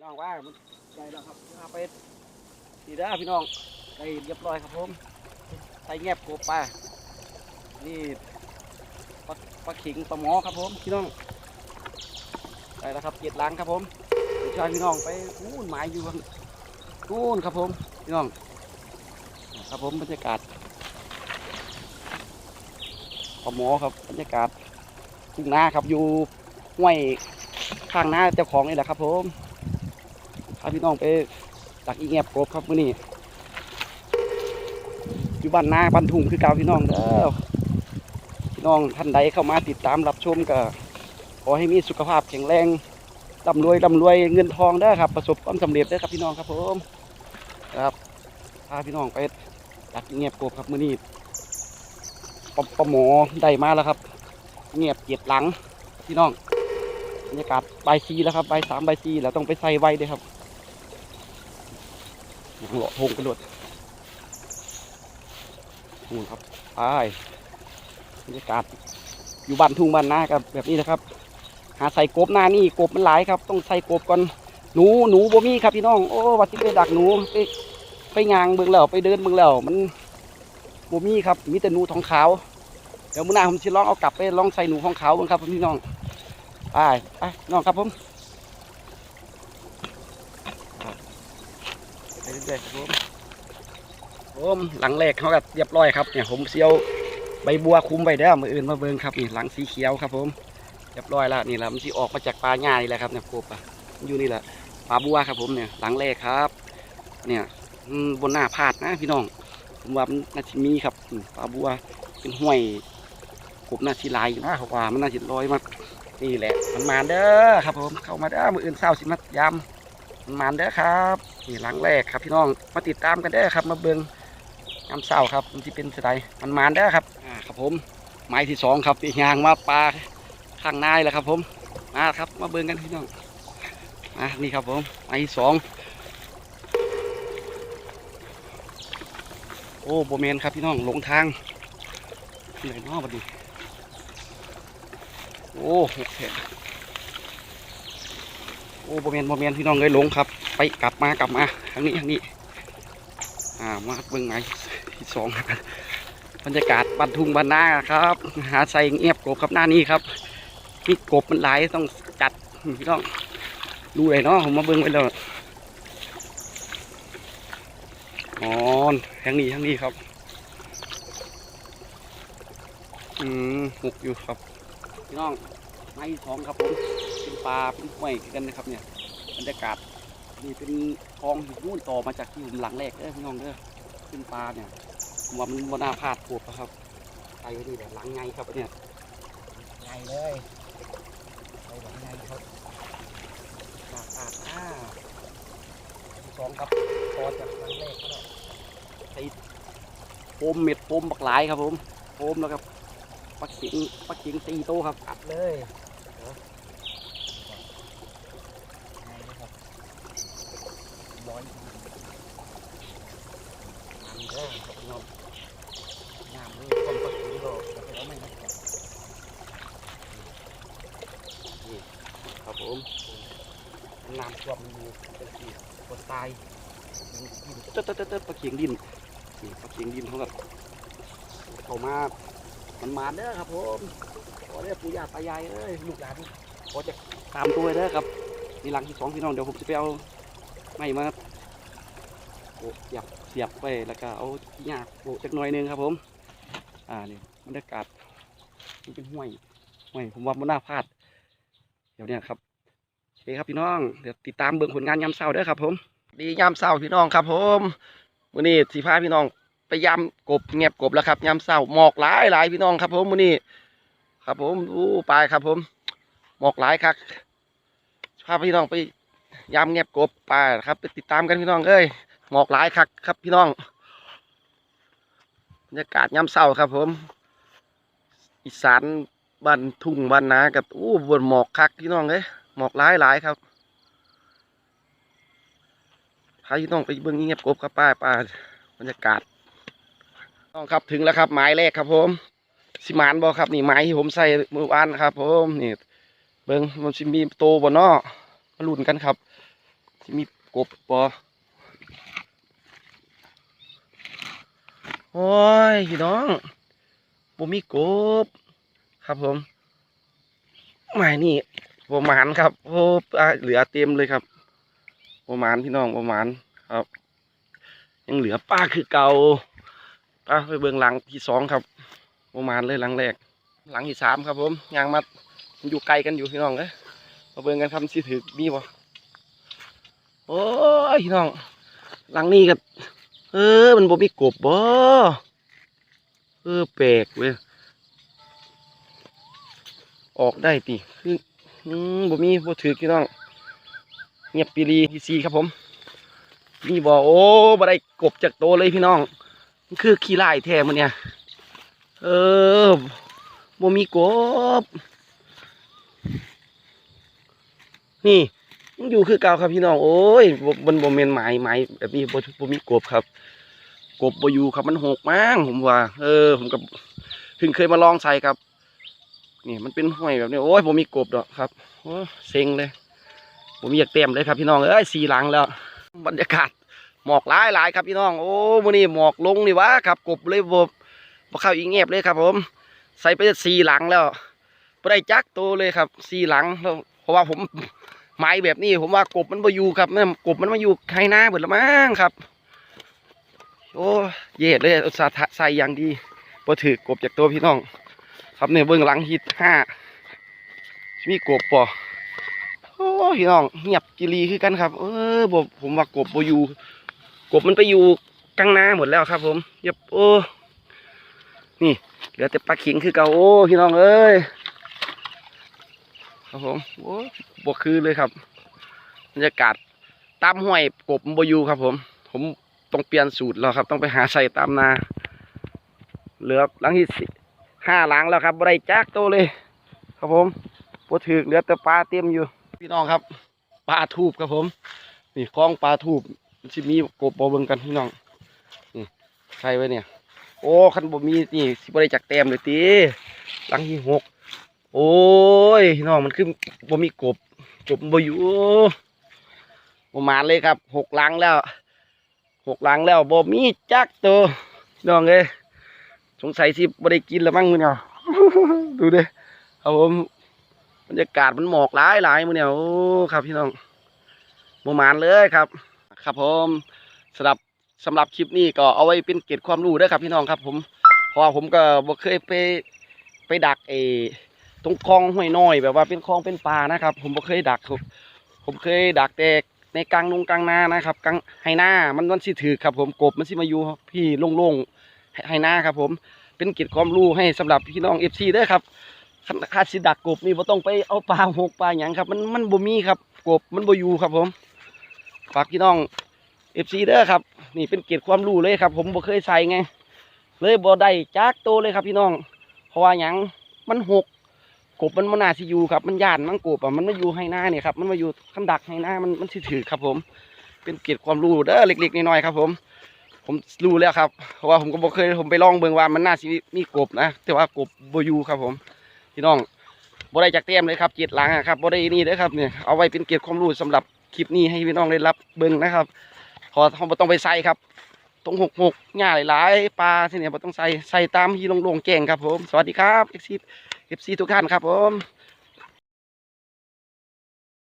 พี่น้องว่ามันได้แล้วครับเอาไปดีเด้พี่น้องได้เรียบร้อยครับผมใส่แงบกบปลานี่ปลาปลาขิงปลาหมอครับผมพี่น้องได้แล้วครับเจ็ดลังครับผมชายพี่น้องไปนู่นหมายอยู่ข้างนู่นครับผมพี่น้องครับผมบรรยากาศปลาหมอครับบรรยากาศทุ่งนาครับอยู่ห้วยข้างหน้าเจ้าของนี่แหละครับผม พาพี่น้องไปตักอีแงบกบครับมื้อนี้อยู่บ้านนาบ้านทุ่งคือเก่าพี่น้องเด้อพี่น้องท่านใดเข้ามาติดตามรับชมก็ขอให้มีสุขภาพแข็งแรงร่ำรวยร่ำรวยเงินทองเด้ครับ ประสบความสำเร็จเด้ครับพี่น้องครับผมครับพาพี่น้องไปตักอีแงบกบครับมื้อนี้ปลาปลาหมอได้มาแล้วครับ เงียบเกียดหลังพี่น้องบรรยากาศใบซีแล้วครับใบสามใบซีแล้วต้องไปใส่ไว้ด้วยครับ หงหล่อทงกระโดดนู่นครับไปบรรยากาศอยู่บ้านทุ่งบ้านนากับแบบนี้นะครับ หาใส่กบหน้านี่กบมันหลายครับ ต้องใส่กบก่อนหนูหนูบ่มีครับพี่น้องโอ้วัดที่ไปดักหนูไปไปยางเบิ่งแล้วไปเดินเบิ่งแล้วมันบ่มีครับ มีแต่หนูทองขาวเดี๋ยวมื้อหน้าผมจะลองเอากลับไปลองใส่หนูของเขาบ้างครับพี่น้องไปไปน้องครับผมไป เรื่อยๆครับผมผมหลังแรกเขาก็เรียบร้อยครับเนี่ยผมเสียวใบบัวคุ้มใบเด้อมืออื่นมาเบิ่งครับนี่หลังสีเขียวครับ ผมเรียบร้อยแล้วนี่แหละมันสิออกมาจากปลาหญ้านี่แหละครับเนี่ยกบอะมันอยู่นี่แหละปลาบัวครับ ผมเนี่ยหลังแรกครับ เนี่ยบนหน้าพาดนะพี่น้องผมว่ามันน่าจะมีครับปลาบัวเป็นห้วยกบน่าสิลายอยู่นะเขาว่ามันน่าสิลอยมานี่แหละมันมาเด้อครับผมเข้ามาเด้อมืออื่นเศร้าสิมายำ มันเด้อครับนี่หลังแรกครับพี่น้องมาติดตามกันเด้อครับ มาเบิ่งยำเศร้าครับมันที่เป็นสไตล์มันมาเด้อครับอ่าครับผมไม้ที่สองครับที่ยางมาปลาข้างในแหละครับ ผมมาครับ มาเบิ่งกันพี่น้องมานี่ครับผมไม้ที่สองโอ้โบเมนครับพี่น้องหลงทางเหนื่อยมากบัดนี้โอ้หกแขนโอ้โบเมนโบเมนพี่น้องเลยหลงครับ ไปกลับมากลับมาทางนี้ทางนี้ อ่ามาเบิ่งไม้ที่สองบรรยากาศบันทุงบันนาครับ หาใส่เงียบกบครับหน้านี้ครับนี่กบมันหลายต้องจัดพี่น้องดูเลยเนาะผมมาเบิ่งไว้แล้วอ๋อทางนี้ทางนี้ครับ อืมหกอยู่ครับ พี่น้องไม้ที่สองครับผม ป็นปลาเป็นห้วยกันนะครับเนี่ยบรรยากาศนี่เป็นคลองอยู่นู่นต่อมาจากที่ผมหลังแรกเด้อพี่น้องเด้อเป็นปลาเนี่ยผมว่ามันบนหน้าพาดปวดครับไปไว้นี่แหละหลังไงครับเนี่ยไงเลยไปหลังไงครับหน้าพาดอ่าที่สองครับต่อจากหลังแรกก็ได้ใส่โฟมเม็ดโฟมบักหลายครับผมโฟมแล้วครับปักขิงปักขิงตีโตครับอัดเลยร้อยมันเด้อครับพี่น้องน้ำนี่คนปักขิงโลแต่เป็นเอาไม่นะนี่ครับ ผมน้ำท่วมอยู่เป็นสีคนตายดินเต๊ดเต๊ดเต๊ดเต๊ดปักขิงดินนี่ปักขิงดินเขาแบบเข้ามามันมาเด้อครับผมขอเรียกปู่ย่าตายายเอ้ยลูกหลานขอจะตามตัวเด้อครับนี่หลังที่สองพี่น้องเดี๋ยวผมจะไปเอาไม้มาโอ้เสียบเสียบไปแล้วก็เอาหญ้าโปะจักหน่อยนึงครับผม อ่านี่บรรยากาศมันเป็นห้วยห้วยผมว่ามันน่าพลาด เดี๋ยวนี้ครับ เคครับพี่น้อง เดี๋ยวติดตามเบิ่งผลงานยามเช้าด้อครับ ผม ดียามเช้าพี่น้องครับ ผมวันนี้สีพาพี่น้องไปยำกบเงียบกบแล้วครับยำเศร้าหมอกหลายหลายพี่น้องครับ ผมมื้อนี้ ครับ ผมอู้ไปครับ ผม หมอกหลายครับพาพี่น้องไปยำเงียบกบไปครับ ไปติดตามกันพี่น้องเอ้ยหมอกหลายครับครับ พี่น้องบรรยากาศยำเศร้าครับ ผม อีสานบ้านทุ่งบ้านนากับอู้บนหมอกคักพี่น้องเอ้ย หมอกหลายหลายครับพาพี่น้องไปเบิ่งเงียบกบครับป้าป้าบรรยากาศต้องครับถึงแล้วครับหมายแรกครับ ผมสิมานบอครับนี่ไม้ที่ผมใส่เมื่อวานครับ ผมนี่เบิ้งมันสิมีโตบ่นาะมาลุ้นกันครับสิมีกบปอโอ้ยพี่น้องบ่มีกบ ครับผมหมายนี่ ประมาณครับโอ้เหลือเต็มเลยครับประมาณพี่น้องประมาณครับ ยังเหลือป้าคือเก่าป้าไปเบื้องหลังที่สองครับประมาณเลยหลังแรก หลังที่สามครับผมยางมามันอยู่ไกลกันอยู่พี่น้องเอ้ยมาเบิ่งกันครับสิถือมีบ่โอ้ยพี่น้อง หลังนี้ก็เออมันบ่มีกบบ่เออแปลกเว้ยออกได้ติคือ อืมบ่มีบ่ถือพี่น้อง เงียบปีรีทีซีครับผมนี่บ่โอ้บ่ได้กบจากโตเลยพี่น้องมันคือขี้ไล่แท้มันเนี่ย เออบ่มีกบ นี่มันอยู่คือเก่าครับพี่น้อง โอ้ยบ่มันบ่แม่นหมายหมายแบบนี้บ่บ่มีกบครับ กบบ่อยู่ครับมันหกมั้งผมว่า เออ ผมก็เพิ่งเคยมาลองใส่ครับ นี่มันเป็นห้อยแบบนี้โอ้ยบ่มีกบดอกครับโอ้เซ็งเลย ผมอยากเต็มเลยครับพี่น้องเอ้ยสีหลังแล้ว บรรยากาศหมอกหลายหลายครับพี่น้องโอ้มื้อนี้หมอกลงนี่วะครับกบเลยบ่บ่เข้าอีกเงียบเลยครับ ผม ใส่ไปสีหลังแล้วบ่ได้จักโตวเลยครับสีหลังแล้วเพราะว่าผมไม้แบบนี้ผมว่ากบมันบ่อยู่ครับแม่นกบมันมาอยู่ไคหน้าเบิดละมั้งครับ โอ้เย็ดเลยอุตส่าห์ใส่อย่างดีบ่ถือกบจากตัวพี่น้อง ครับเนี่ยเบื้องหลังฮิตห้ามีกบป่โอ้พี่น้องเงียบกิรีคือกันครับ เออบ่ผมว่ากบบ่อยู่กบมันไปอยู่กลางนาหมดแล้วครับ ผมเย็บโอ้นี่เหลือแต่ปลาขิงคือเก่าโอ้พี่น้องเอ้ยครับผมโอ้บ่คือเลยครับบรรยากาศตามห้วยกบมันบ่อยู่ครับ ผม ผมต้องเปลี่ยนสูตรแล้วครับ ต้องไปหาใส่ตามนา เหลือหลังที่ ห้าหลังแล้วครับบ่ได้จักโตเลย ครับผมบ่ถือเหลือแต่ปลาเต็มอยู่ พี่น้องครับปลาทูบครับผม นี่คล้องปลาทูบสิมีกบบ่เบิงกันพี่น้องนี่ใช่ไว้เนี่ย โอ้คันบ่มีนี่สิบได้จักแต้มเลยติหลังที่หกโอ้ยพี่น้องมันคือบ่มีกบกบบ่อยู่ประมาณเลยครับหกหลังแล้วหกหลังแล้วบ่มีจักตัวน้องเอ้ สงสัยสิบ่ได้กินแล้วมั้งมื้อเนี่ยดูดิครับผมบรรยากาศมันหมอกหลายหลายมื้อเนี่ยโอ้ครับพี่น้องบ่มานเลยครับ ครับผมสำหรับสำหรับคลิปนี้ก็เอาไว้เป็นเกร็ดความรู้เด้อครับพี่น้องครับ ผมเพราะผมก็บ่เคยไปไปดักเอตรงคลองห้วยน้อยแบบว่าเป็นคลองเป็นป่านะครับ ผมบ่เคยดักครับผมเคยดักแต่ในกลางนงกลางนานะครับกลางไฮนามันมันสิถือครับ ผมกบมันสิมาอยู่พี่โล่งๆ ให้หน้าครับผม เป็นเกียรติความรู้ให้สำหรับพี่น้องเอฟซีเด้อครับคันคาดสิดักกบนี่บ่ต้องไปเอาปลาหกปลาหยังครับ มันมันบ่มีครับกบมันบ่อยู่ครับผมฝากพี่น้องเอฟซีเด้อครับนี่เป็นเกียรติความรู้เลยครับ ผมบ่เคยใส่ไง เลยบ่ได้จักโตเลยครับ พี่น้องเพราะว่าหยังมันหกกบมันมันนาสิอยู่ครับ มันย่านมันกบอะมันมาอยู่ให้หน้าเนี่ยครับมันมาอยู่คันดักให้หน้ามันมันสิถือครับ ผม เป็นเกียรติความรู้เด้อเล็กๆน้อยๆครับ ผม ผมรู้แล้วครับเพราะว่าผมก็บ่เคยผมไปลองเบิ่งว่ามันน่าสิมีกบนะแต่ว่ากบบ่อยู่ครับผมพี่น้องบ่ได้จักเต็มเลยครับเกียรติหลังอะครับบ่ได้นี่เด้อครับเนี่ยเอาไว้เป็นเกียรติความรู้สำหรับคลิปนี้ให้พี่น้องได้รับเบิ่งนะครับพอเขาต้องไปใส่ครับตรงหกหกหญ้าหลายๆปลาที่เนี่ยบ่ต้องใส่ใส่ตามที่โล่งแจงครับผม สวัสดีครับ FC FC ทุกท่านครับผม